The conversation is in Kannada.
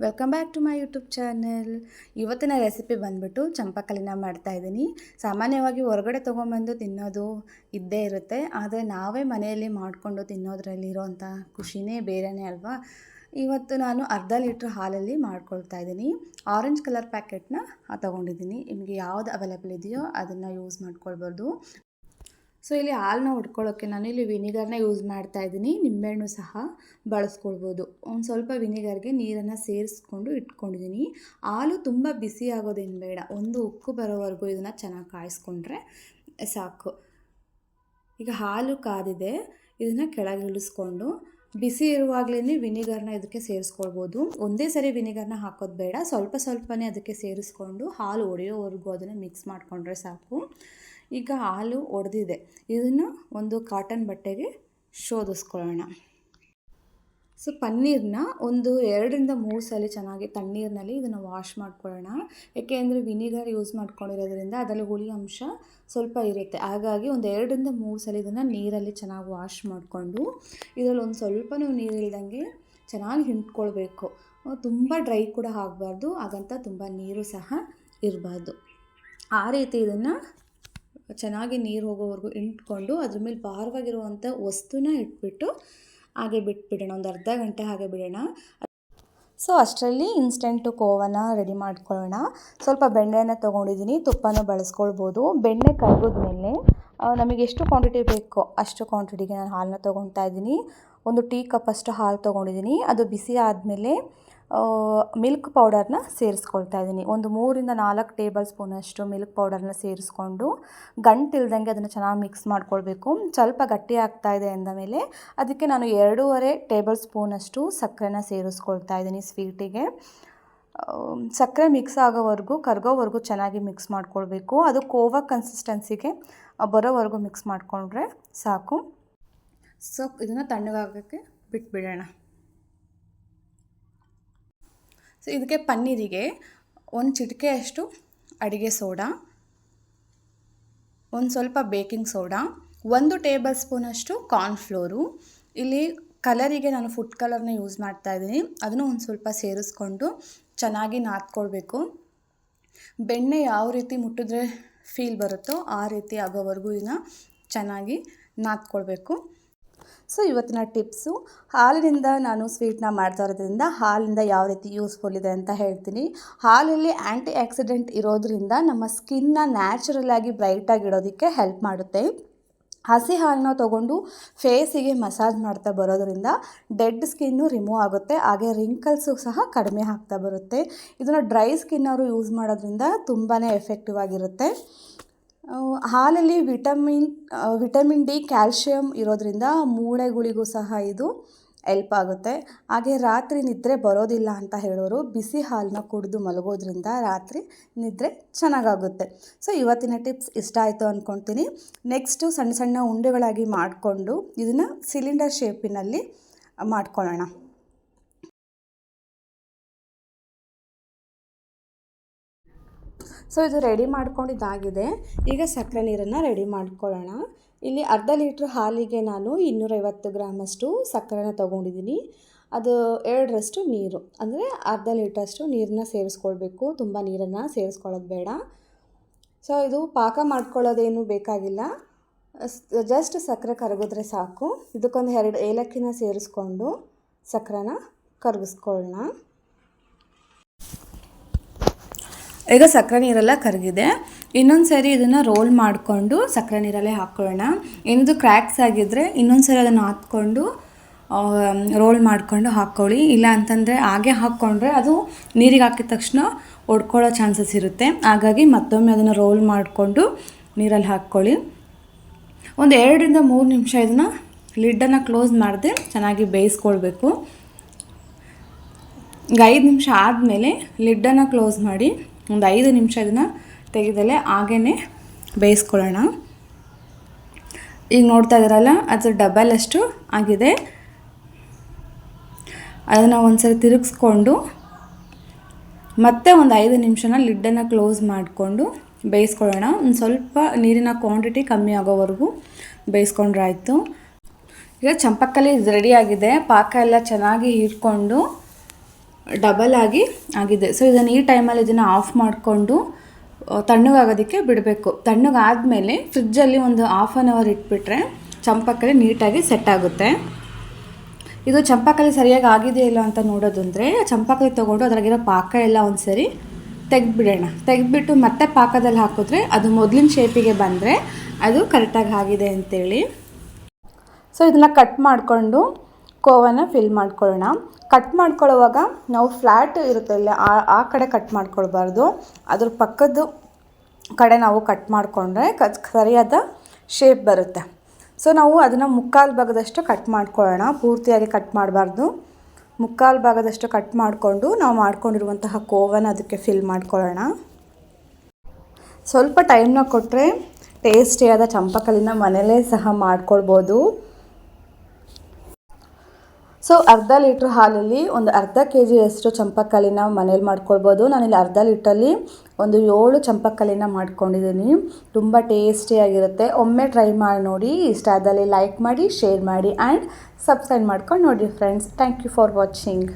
Welcome back to my YouTube channel ಇವತ್ತಿನ ರೆಸಿಪಿ ಬಂದ್ಬಿಟ್ಟು ಚಂಪಕಲಿನ ಮಾಡ್ತಾ ಇದ್ದೀನಿ. ಸಾಮಾನ್ಯವಾಗಿ ಹೊರಗಡೆ ತೊಗೊಂಬಂದು ತಿನ್ನೋದು ಇದ್ದೇ ಇರುತ್ತೆ. ಆದರೆ ನಾವೇ ಮನೆಯಲ್ಲಿ ಮಾಡಿಕೊಂಡು ತಿನ್ನೋದ್ರಲ್ಲಿರೋಂಥ ಖುಷಿನೇ ಬೇರೆಯೇ ಅಲ್ವಾ? ಇವತ್ತು ನಾನು ಅರ್ಧ ಲೀಟ್ರ್ ಹಾಲಲ್ಲಿ ಮಾಡ್ಕೊಳ್ತಾ ಇದ್ದೀನಿ. ಆರೆಂಜ್ ಕಲರ್ ಪ್ಯಾಕೆಟ್ನ ತೊಗೊಂಡಿದ್ದೀನಿ. ನಿಮಗೆ ಯಾವುದು ಅವೈಲೇಬಲ್ ಇದೆಯೋ ಅದನ್ನು ಯೂಸ್ ಮಾಡ್ಕೊಳ್ಬೋದು. ಸೊ ಇಲ್ಲಿ ಹಾಲನ್ನ ಹೊಡ್ಕೊಳ್ಳೋಕ್ಕೆ ನಾನು ಇಲ್ಲಿ ವಿನಿಗರ್ನ ಯೂಸ್ ಮಾಡ್ತಾ ಇದ್ದೀನಿ. ನಿಂಬೆಹಣ್ಣು ಸಹ ಬಳಸ್ಕೊಳ್ಬೋದು. ಒಂದು ಸ್ವಲ್ಪ ವಿನಿಗರ್ಗೆ ನೀರನ್ನು ಸೇರಿಸ್ಕೊಂಡು ಇಟ್ಕೊಂಡಿದ್ದೀನಿ. ಹಾಲು ತುಂಬ ಬಿಸಿ ಆಗೋದೇನು ಬೇಡ. ಒಂದು ಉಕ್ಕು ಬರೋವರೆಗೂ ಇದನ್ನು ಚೆನ್ನಾಗಿ ಕಾಯಿಸ್ಕೊಂಡ್ರೆ ಸಾಕು. ಈಗ ಹಾಲು ಕಾದಿದೆ. ಇದನ್ನು ಕೆಳಗೆ ಇಳಿಸ್ಕೊಂಡು ಬಿಸಿ ಇರುವಾಗಲೇ ವಿನಿಗರ್ನ ಇದಕ್ಕೆ ಸೇರಿಸ್ಕೊಳ್ಬೋದು. ಒಂದೇ ಸರಿ ವಿನಿಗರ್ನ ಹಾಕೋದು ಬೇಡ. ಸ್ವಲ್ಪ ಸ್ವಲ್ಪನೇ ಅದಕ್ಕೆ ಸೇರಿಸ್ಕೊಂಡು ಹಾಲು ಒಡೆಯೋವರೆಗೂ ಅದನ್ನು ಮಿಕ್ಸ್ ಮಾಡಿಕೊಂಡ್ರೆ ಸಾಕು. ಈಗ ಹಾಲು ಒಡೆದಿದೆ. ಇದನ್ನು ಒಂದು ಕಾಟನ್ ಬಟ್ಟೆಗೆ ಶೋಧಿಸ್ಕೊಳ್ಳೋಣ. ಸೊ ಪನ್ನೀರನ್ನ ಒಂದು ಎರಡರಿಂದ ಮೂರು ಸಲ ಚೆನ್ನಾಗಿ ತಣ್ಣೀರಿನಲ್ಲಿ ಇದನ್ನು ವಾಶ್ ಮಾಡ್ಕೊಳ್ಳೋಣ. ಏಕೆಂದರೆ ವಿನಿಗರ್ ಯೂಸ್ ಮಾಡ್ಕೊಂಡಿರೋದ್ರಿಂದ ಅದರಲ್ಲಿ ಹುಳಿ ಅಂಶ ಸ್ವಲ್ಪ ಇರುತ್ತೆ. ಹಾಗಾಗಿ ಒಂದು ಎರಡರಿಂದ ಮೂರು ಸಲ ಇದನ್ನು ನೀರಲ್ಲಿ ಚೆನ್ನಾಗಿ ವಾಶ್ ಮಾಡಿಕೊಂಡು ಇದರಲ್ಲಿ ಒಂದು ಸ್ವಲ್ಪನೂ ನೀರು ಚೆನ್ನಾಗಿ ಹಿಂಡ್ಕೊಳ್ಬೇಕು. ತುಂಬ ಡ್ರೈ ಕೂಡ ಆಗಬಾರ್ದು, ಹಾಗಂತ ತುಂಬ ನೀರು ಸಹ ಇರಬಾರ್ದು. ಆ ರೀತಿ ಇದನ್ನು ಚೆನ್ನಾಗಿ ನೀರು ಹೋಗೋವರೆಗೂ ಇಂಟ್ಕೊಂಡು ಅದ್ರ ಮೇಲೆ ಭಾರವಾಗಿರುವಂಥ ವಸ್ತುನ ಇಟ್ಬಿಟ್ಟು ಹಾಗೆ ಬಿಟ್ಬಿಡೋಣ, ಒಂದು ಅರ್ಧ ಗಂಟೆ ಹಾಗೆ ಬಿಡೋಣ. ಸೊ ಅಷ್ಟರಲ್ಲಿ ಇನ್ಸ್ಟೆಂಟು ಕೋವನ ರೆಡಿ ಮಾಡ್ಕೊಳ್ಳೋಣ. ಸ್ವಲ್ಪ ಬೆಣ್ಣೆನ ತೊಗೊಂಡಿದ್ದೀನಿ, ತುಪ್ಪನ ಬಳಸ್ಕೊಳ್ಬೋದು. ಬೆಣ್ಣೆ ಕರಗಿದ್ಮೇಲೆ ನಮಗೆ ಎಷ್ಟು ಕ್ವಾಂಟಿಟಿ ಬೇಕೋ ಅಷ್ಟು ಕ್ವಾಂಟಿಟಿಗೆ ನಾನು ಹಾಲನ್ನ ತೊಗೊಳ್ತಾ ಇದ್ದೀನಿ. ಒಂದು ಟೀ ಕಪ್ಪಷ್ಟು ಹಾಲು ತೊಗೊಂಡಿದ್ದೀನಿ. ಅದು ಬಿಸಿ ಆದಮೇಲೆ ಮಿಲ್ಕ್ ಪೌಡರ್ನ ಸೇರಿಸ್ಕೊಳ್ತಾ ಇದ್ದೀನಿ. ಒಂದು ಮೂರಿಂದ ನಾಲ್ಕು ಟೇಬಲ್ ಸ್ಪೂನಷ್ಟು ಮಿಲ್ಕ್ ಪೌಡರ್ನ ಸೇರಿಸ್ಕೊಂಡು ಗಂಟಿಲ್ದಂಗೆ ಅದನ್ನು ಚೆನ್ನಾಗಿ ಮಿಕ್ಸ್ ಮಾಡ್ಕೊಳ್ಬೇಕು. ಸ್ವಲ್ಪ ಗಟ್ಟಿ ಆಗ್ತಾ ಇದೆ ಅಂದ ಮೇಲೆ ಅದಕ್ಕೆ ನಾನು ಎರಡೂವರೆ ಟೇಬಲ್ ಸ್ಪೂನಷ್ಟು ಸಕ್ಕರೆನ ಸೇರಿಸ್ಕೊಳ್ತಾ ಇದ್ದೀನಿ ಸ್ವೀಟಿಗೆ. ಸಕ್ಕರೆ ಮಿಕ್ಸ್ ಆಗೋವರೆಗೂ, ಕರ್ಗೋವರೆಗೂ ಚೆನ್ನಾಗಿ ಮಿಕ್ಸ್ ಮಾಡ್ಕೊಳ್ಬೇಕು. ಅದು ಕೋವಾ ಕನ್ಸಿಸ್ಟೆನ್ಸಿಗೆ ಬರೋವರೆಗೂ ಮಿಕ್ಸ್ ಮಾಡಿಕೊಂಡ್ರೆ ಸಾಕು. ಸೊ ಇದನ್ನು ತಣ್ಣಗಾಗೋಕ್ಕೆ ಬಿಟ್ಬಿಡೋಣ. ಸೊ ಇದಕ್ಕೆ ಪನ್ನೀರಿಗೆ ಒಂದು ಚಿಟಿಕೆಯಷ್ಟು ಅಡುಗೆ ಸೋಡಾ, ಒಂದು ಸ್ವಲ್ಪ ಬೇಕಿಂಗ್ ಸೋಡಾ, ಒಂದು ಟೇಬಲ್ ಸ್ಪೂನಷ್ಟು ಕಾರ್ನ್ಫ್ಲೋರು ಇಲ್ಲಿ ಕಲರಿಗೆ ನಾನು ಫುಡ್ ಕಲರ್ನ ಯೂಸ್ ಮಾಡ್ತಾ ಇದ್ದೀನಿ. ಅದನ್ನು ಒಂದು ಸ್ವಲ್ಪ ಸೇರಿಸ್ಕೊಂಡು ಚೆನ್ನಾಗಿ ನಾದ್ಕೊಳ್ಬೇಕು. ಬೆಣ್ಣೆ ಯಾವ ರೀತಿ ಮುಟ್ಟಿದ್ರೆ ಫೀಲ್ ಬರುತ್ತೋ ಆ ರೀತಿ ಆಗೋವರೆಗೂ ಇದನ್ನ ಚೆನ್ನಾಗಿ ನಾದ್ಕೊಳ್ಬೇಕು. ಸೊ ಇವತ್ತಿನ ಟಿಪ್ಸು, ಹಾಲಿನಿಂದ ನಾನು ಸ್ವೀಟ್ನ ಮಾಡ್ತಾ ಇರೋದ್ರಿಂದ ಹಾಲಿಂದ ಯಾವ ರೀತಿ ಯೂಸ್ಫುಲ್ ಇದೆ ಅಂತ ಹೇಳ್ತೀನಿ. ಹಾಲಲ್ಲಿ ಆ್ಯಂಟಿ ಆಕ್ಸಿಡೆಂಟ್ ಇರೋದ್ರಿಂದ ನಮ್ಮ ಸ್ಕಿನ್ನ ನ್ಯಾಚುರಲ್ ಆಗಿ ಬ್ರೈಟಾಗಿ ಇಡೋದಕ್ಕೆ ಹೆಲ್ಪ್ ಮಾಡುತ್ತೆ. ಹಸಿ ಹಾಲನ್ನ ತೊಗೊಂಡು ಫೇಸಿಗೆ ಮಸಾಜ್ ಮಾಡ್ತಾ ಬರೋದರಿಂದ ಡೆಡ್ ಸ್ಕಿನ್ನು ರಿಮೂವ್ ಆಗುತ್ತೆ, ಹಾಗೆ ರಿಂಕಲ್ಸು ಸಹ ಕಡಿಮೆ ಆಗ್ತಾ ಬರುತ್ತೆ. ಇದನ್ನು ಡ್ರೈ ಸ್ಕಿನ್ನವರು ಯೂಸ್ ಮಾಡೋದ್ರಿಂದ ತುಂಬಾ ಎಫೆಕ್ಟಿವ್ ಆಗಿರುತ್ತೆ. ಹಾಲಲ್ಲಿ ವಿಟಮಿನ್ ವಿಟಮಿನ್ ಡಿ, ಕ್ಯಾಲ್ಶಿಯಂ ಇರೋದ್ರಿಂದ ಮೂಳೆಗಳಿಗೂ ಸಹ ಇದು ಎಲ್ಪ್ ಆಗುತ್ತೆ. ಹಾಗೆ ರಾತ್ರಿ ನಿದ್ರೆ ಬರೋದಿಲ್ಲ ಅಂತ ಹೇಳೋರು ಬಿಸಿ ಹಾಲನ್ನ ಕುಡಿದು ಮಲಗೋದ್ರಿಂದ ರಾತ್ರಿ ನಿದ್ರೆ ಚೆನ್ನಾಗಾಗುತ್ತೆ. ಸೊ, ಇವತ್ತಿನ ಟಿಪ್ಸ್ ಇಷ್ಟ ಆಯಿತು ಅಂದ್ಕೊಳ್ತೀನಿ ನೆಕ್ಸ್ಟು ಸಣ್ಣ ಸಣ್ಣ ಉಂಡೆಗಳಾಗಿ ಮಾಡಿಕೊಂಡು ಇದನ್ನು ಸಿಲಿಂಡರ್ ಶೇಪಿನಲ್ಲಿ ಮಾಡ್ಕೊಳ್ಳೋಣ. ಸೊ ಇದು ರೆಡಿ ಮಾಡ್ಕೊಂಡಿದ್ದಾಗಿದೆ. ಈಗ ಸಕ್ಕರೆ ನೀರನ್ನು ರೆಡಿ ಮಾಡ್ಕೊಳ್ಳೋಣ. ಇಲ್ಲಿ ಅರ್ಧ ಲೀಟ್ರ್ ಹಾಲಿಗೆ ನಾನು ಇನ್ನೂರೈವತ್ತು ಗ್ರಾಮಷ್ಟು ಸಕ್ಕರೆನ ತೊಗೊಂಡಿದ್ದೀನಿ. ಅದು ಎರಡರಷ್ಟು ನೀರು. ಅಂದರೆ ಅರ್ಧ ಲೀಟ್ರಷ್ಟು ನೀರನ್ನ ಸೇರಿಸ್ಕೊಳ್ಬೇಕು. ತುಂಬ ನೀರನ್ನು ಸೇರಿಸ್ಕೊಳ್ಳೋದು ಬೇಡ. ಸೊ ಇದು ಪಾಕ ಮಾಡ್ಕೊಳ್ಳೋದೇನು ಬೇಕಾಗಿಲ್ಲ. ಜಸ್ಟ್ ಸಕ್ಕರೆ ಕರಗಿದ್ರೆ ಸಾಕು. ಇದಕ್ಕೊಂದು ಎರಡು ಏಲಕ್ಕಿನ ಸೇರಿಸ್ಕೊಂಡು ಸಕ್ಕರೆನ ಕರಗಿಸ್ಕೊಳ್ಳೋಣ. ಈಗ ಸಕ್ಕರೆ ನೀರೆಲ್ಲ ಕರಗಿದೆ ಇನ್ನೊಂದು ಸರಿ ಇದನ್ನು ರೋಲ್ ಮಾಡಿಕೊಂಡು ಸಕ್ಕರೆ ನೀರಲ್ಲೇ ಹಾಕ್ಕೊಳ್ಳೋಣ ಇನ್ನೊಂದು ಕ್ರ್ಯಾಕ್ಸ್ ಆಗಿದ್ದರೆ ಇನ್ನೊಂದು ಸರಿ ಅದನ್ನು ಹಾಕ್ಕೊಂಡು ರೋಲ್ ಮಾಡಿಕೊಂಡು ಹಾಕ್ಕೊಳ್ಳಿ ಇಲ್ಲ ಅಂತಂದರೆ ಹಾಗೆ ಹಾಕ್ಕೊಂಡ್ರೆ ಅದು ನೀರಿಗೆ ಹಾಕಿದ ತಕ್ಷಣ ಒಡ್ಕೊಳ್ಳೋ ಚಾನ್ಸಸ್ ಇರುತ್ತೆ. ಹಾಗಾಗಿ ಮತ್ತೊಮ್ಮೆ ಅದನ್ನು ರೋಲ್ ಮಾಡಿಕೊಂಡು ನೀರಲ್ಲಿ ಹಾಕ್ಕೊಳ್ಳಿ ಒಂದು ಎರಡರಿಂದ ಮೂರು ನಿಮಿಷ ಇದನ್ನು ಲಿಡ್ಡನ್ನು ಕ್ಲೋಸ್ ಮಾಡದೆ ಚೆನ್ನಾಗಿ ಬೇಯಿಸ್ಕೊಳ್ಬೇಕು. ಈಗ ಐದು ನಿಮಿಷ ಆದಮೇಲೆ ಲಿಡ್ಡನ್ನು ಕ್ಲೋಸ್ ಮಾಡಿ ಒಂದು ಐದು ನಿಮಿಷ ಇದನ್ನು ತೆಗೆದಲ್ಲೇ ಹಾಗೇ ಬೇಯಿಸ್ಕೊಳ್ಳೋಣ. ಈಗ ನೋಡ್ತಾ ಇದ್ದೀರಲ್ಲ, ಅದು ಡಬಲ್ ಅಷ್ಟು ಆಗಿದೆ. ಅದನ್ನು ಒಂದ್ಸರಿ ತಿರುಗಿಸ್ಕೊಂಡು ಮತ್ತೆ ಒಂದು ಐದು ನಿಮಿಷನ ಲಿಡ್ಡನ್ನು ಕ್ಲೋಸ್ ಮಾಡಿಕೊಂಡು ಬೇಯಿಸ್ಕೊಳ್ಳೋಣ. ಒಂದು ಸ್ವಲ್ಪ ನೀರಿನ ಕ್ವಾಂಟಿಟಿ ಕಮ್ಮಿ ಆಗೋವರೆಗೂ ಬೇಯಿಸ್ಕೊಂಡ್ರಾಯಿತು ಈಗ ಚಂಪಕ್ಕಲ್ಲಿ ರೆಡಿ ಆಗಿದೆ. ಪಾಕ ಎಲ್ಲ ಚೆನ್ನಾಗಿ ಹೀರ್ಕೊಂಡು ಡಬಲ್ ಆಗಿ ಆಗಿದೆ. ಸೊ ಇದನ್ನು ಈ ಟೈಮಲ್ಲಿ ಇದನ್ನು ಆಫ್ ಮಾಡಿಕೊಂಡು ತಣ್ಣಗಾಗೋದಕ್ಕೆ ಬಿಡಬೇಕು. ತಣ್ಣಗಾದಮೇಲೆ ಫ್ರಿಜ್ಜಲ್ಲಿ ಒಂದು ಹಾಫ್ ಆನ್ ಅವರ್ ಇಟ್ಬಿಟ್ರೆ ಚಂಪಕಲಿ ನೀಟಾಗಿ ಸೆಟ್ ಆಗುತ್ತೆ. ಇದು ಚಂಪಕಲ್ಲಿ ಸರಿಯಾಗಿ ಆಗಿದೆ ಇಲ್ಲ ಅಂತ ನೋಡೋದಂದರೆ, ಚಂಪಕಲ್ಲಿ ತೊಗೊಂಡು ಅದರಾಗಿರೋ ಪಾಕ ಎಲ್ಲ ಒಂದು ಸರಿ ತೆಗೆದ್ಬಿಡೋಣ. ತೆಗೆದ್ಬಿಟ್ಟು ಮತ್ತೆ ಪಾಕದಲ್ಲಿ ಹಾಕಿದ್ರೆ ಅದು ಮೊದಲಿನ ಶೇಪಿಗೆ ಬಂದರೆ ಅದು ಕರೆಕ್ಟಾಗಿ ಆಗಿದೆ ಅಂತೇಳಿ. ಸೊ ಇದನ್ನ ಕಟ್ ಮಾಡಿಕೊಂಡು ಕೋವನ್ನ ಫಿಲ್ ಮಾಡ್ಕೊಳ್ಳೋಣ. ಕಟ್ ಮಾಡ್ಕೊಳ್ಳೋವಾಗ ನಾವು ಫ್ಲ್ಯಾಟ್ ಇರುತ್ತಲ್ಲ ಆ ಆ ಕಡೆ ಕಟ್ ಮಾಡ್ಕೊಳ್ಬಾರ್ದು. ಅದ್ರ ಪಕ್ಕದ ಕಡೆ ನಾವು ಕಟ್ ಮಾಡಿಕೊಂಡ್ರೆ ಕ ಸರಿಯಾದ ಶೇಪ್ ಬರುತ್ತೆ. ಸೊ ನಾವು ಅದನ್ನು ಮುಕ್ಕಾಲು ಭಾಗದಷ್ಟು ಕಟ್ ಮಾಡ್ಕೊಳ್ಳೋಣ. ಪೂರ್ತಿಯಾಗಿ ಕಟ್ ಮಾಡಬಾರ್ದು. ಮುಕ್ಕಾಲು ಭಾಗದಷ್ಟು ಕಟ್ ಮಾಡಿಕೊಂಡು ನಾವು ಮಾಡ್ಕೊಂಡಿರುವಂತಹ ಕೋವನ್ನು ಅದಕ್ಕೆ ಫಿಲ್ ಮಾಡ್ಕೊಳ್ಳೋಣ. ಸ್ವಲ್ಪ ಟೈಮ್ನ ಕೊಟ್ಟರೆ ಟೇಸ್ಟಿಯಾದ ಚಂಪಕಲಿನ ಮನೇಲೇ ಸಹ ಮಾಡ್ಕೊಳ್ಬೋದು. ಸೊ ಅರ್ಧ ಲೀಟ್ರ್ ಹಾಲಲ್ಲಿ ಒಂದು ಅರ್ಧ ಕೆ ಜಿಯಷ್ಟು ನಾವು ಮನೇಲಿ ಮಾಡ್ಕೊಳ್ಬೋದು. ನಾನಿಲ್ಲಿ ಅರ್ಧ ಲೀಟ್ರಲ್ಲಿ ಒಂದು ಏಳು ಚಂಪಕಲಿನ ಮಾಡ್ಕೊಂಡಿದ್ದೀನಿ. ತುಂಬ ಟೇಸ್ಟಿಯಾಗಿರುತ್ತೆ ಒಮ್ಮೆ ಟ್ರೈ ಮಾಡಿ ನೋಡಿ. ಇಷ್ಟ ಆದಲ್ಲಿ ಲೈಕ್ ಮಾಡಿ, ಶೇರ್ ಮಾಡಿ, ಆ್ಯಂಡ್ ಸಬ್ಸ್ಕ್ರೈಬ್ ಮಾಡ್ಕೊಂಡು ನೋಡಿ friends thank you for watching